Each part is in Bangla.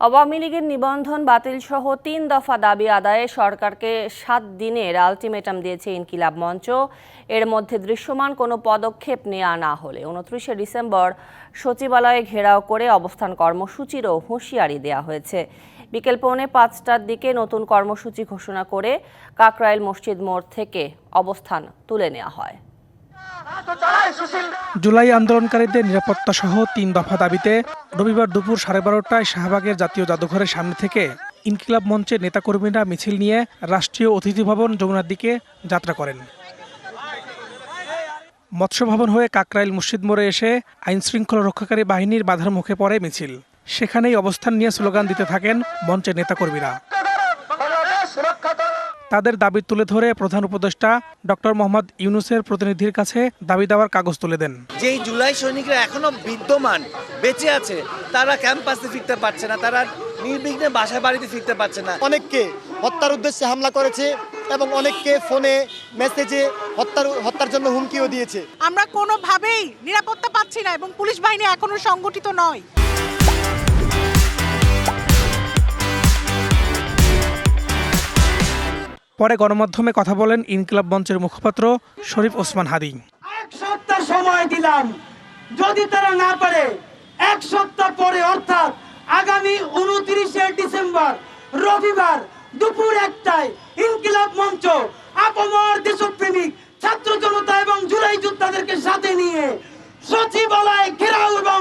আওয়ামী লীগের নিবন্ধন বাতিল সহ তিন দফা দাবি আদায়ে সরকারকে সাত দিনের আলটিমেটাম দিয়েছে ইনকিলাব মঞ্চ। এর মধ্যে দৃশ্যমান কোনো পদক্ষেপ নেওয়া না হলে উনত্রিশে ডিসেম্বর সচিবালয়ে ঘেরাও করে অবস্থান কর্মসূচিরও হুঁশিয়ারি দেওয়া হয়েছে। বিকেল পৌনে পাঁচটার দিকে নতুন কর্মসূচি ঘোষণা করে কাকরাইল মসজিদ মোড় থেকে অবস্থান তুলে নেওয়া হয়। জুলাই আন্দোলনকারীদের নিরাপত্তা সহ তিন দফা দাবিতে রবিবার দুপুর সাড়ে বারোটায় শাহবাগের জাতীয় জাদুঘরের সামনে থেকে ইনকিলাব মঞ্চের নেতাকর্মীরা মিছিল নিয়ে রাষ্ট্রীয় অতিথি ভবন যমুনার দিকে যাত্রা করেন। মৎস্য ভবন হয়ে কাকরাইল মসজিদ মোড়ে এসে আইন শৃঙ্খলা রক্ষাকারী বাহিনীর বাধার মুখে পড়ে মিছিল। সেখানেই অবস্থান নিয়ে স্লোগান দিতে থাকেন মঞ্চের নেতাকর্মীরা। তাদের দাবি তুলে ধরে প্রধান উপদেষ্টা ডক্টর মোহাম্মদ ইউনুসের প্রতিনিধির কাছে দাবি দেওয়ার কাগজ তুলে দেন। যেই জুলাই সৈনিকরা এখনও বিদ্যমান বেঁচে আছে তারা ক্যাম্পাসে ফিরতে পারছে না তারা নির্বিঘ্নে বাসা বাড়িতে ফিরতে পারছে না। অনেককে হত্যার উদ্দেশ্যে হামলা করেছে এবং অনেককে ফোনে মেসেজে হত্যার হত্যার জন্য হুমকিও দিয়েছে। আমরা কোনোভাবেই নিরাপত্তা পাচ্ছি না এবং পুলিশ বাহিনী এখনও সংগঠিত নয়। পরে গণমাধ্যমে কথা বলেন ইনকিলাব মঞ্চের মুখপাত্র শরীফ ওসমান হাদি। এক সপ্তাহ সময় দিলাম। যদি তারা না পারে এক সপ্তাহ পরে অর্থাৎ আগামী উনত্রিশে ডিসেম্বর রবিবার দুপুর একটায় ইনকিলাব মঞ্চ আপমর দেশপ্রেমিক ছাত্র জনতা এবং জুলাই যোদ্ধাদেরকে সাথে নিয়ে সচিবালয় ঘেরাও এবং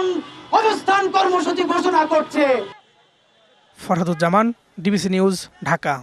অবস্থান কর্মসূচি ঘোষণা করছে। Farhaduzzaman DBC news Dhaka.